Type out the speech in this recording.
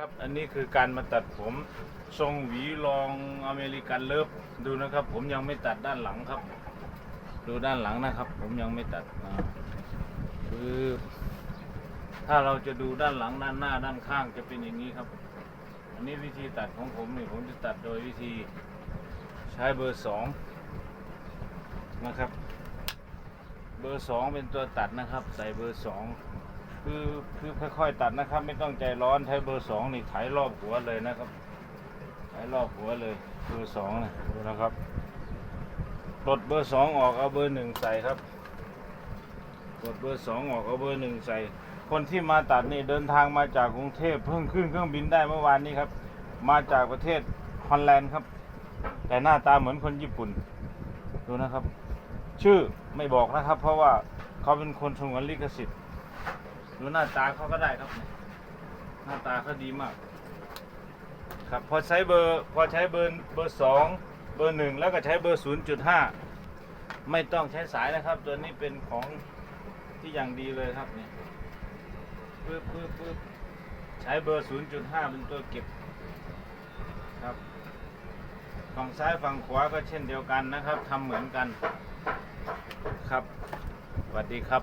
ครับอันนี้คือการมาตัดผมทรงหวีรองอเมริกันเลิฟดูนะครับ ผมยังไม่ตัดด้านหลังครับ ดูด้านหลังนะครับ ผมยังไม่ตัดคือถ้าเราจะดูด้านหลังด้านหน้าด้านข้างจะเป็นอย่างนี้ครับ อันนี้วิธีตัดของผมนี่ผมจะตัดโดยวิธีใช้เบอร์สองนะครับ เบอร์สองเป็นตัวตัดนะครับ ใส่เบอร์สอง คือคือค่อยๆตัดนะครับ ไม่ต้องใจร้อนใช้เบอร์สองนี่ไถรอบหัวเลยนะครับไถรอบหัวเลยเบอร์สองนะดูนะครับปลดเบอร์สองออกเอาเบอร์หนึ่งใส่ครับปลดเบอร์สองออกเอาเบอร์หนึ่งใส่ คนที่มาตัดนี่เดินทางมาจากกรุงเทพเพิ่งขึ้นเครื่องบินได้เมื่อวานนี้ครับ มาจากประเทศฮอลแลนด์ครับ แต่หน้าตาเหมือนคนญี่ปุ่นดูนะครับ ชื่อไม่บอกนะครับ เพราะว่าเขาเป็นคนสงวนลิขสิทธิ์ ดูหน้าตาเขาก็ได้ครับ หน้าตาเขาดีมาก ครับพอใช้เบอร์พอใช้เบอร์เบอร์สองเบอร์หนึ่งแล้วก็ใช้เบอร์ศูนย์จุดห้าไม่ต้องใช้สายนะครับ ตัวนี้เป็นของที่อย่างดีเลยครับนี่ปึ๊บปึ๊บปึ๊บใช้เบอร์ศูนย์จุดห้าเป็นตัวเก็บครับฝั่งซ้ายฝั่งขวาก็เช่นเดียวกันนะครับทำเหมือนกันครับสวัสดีครับ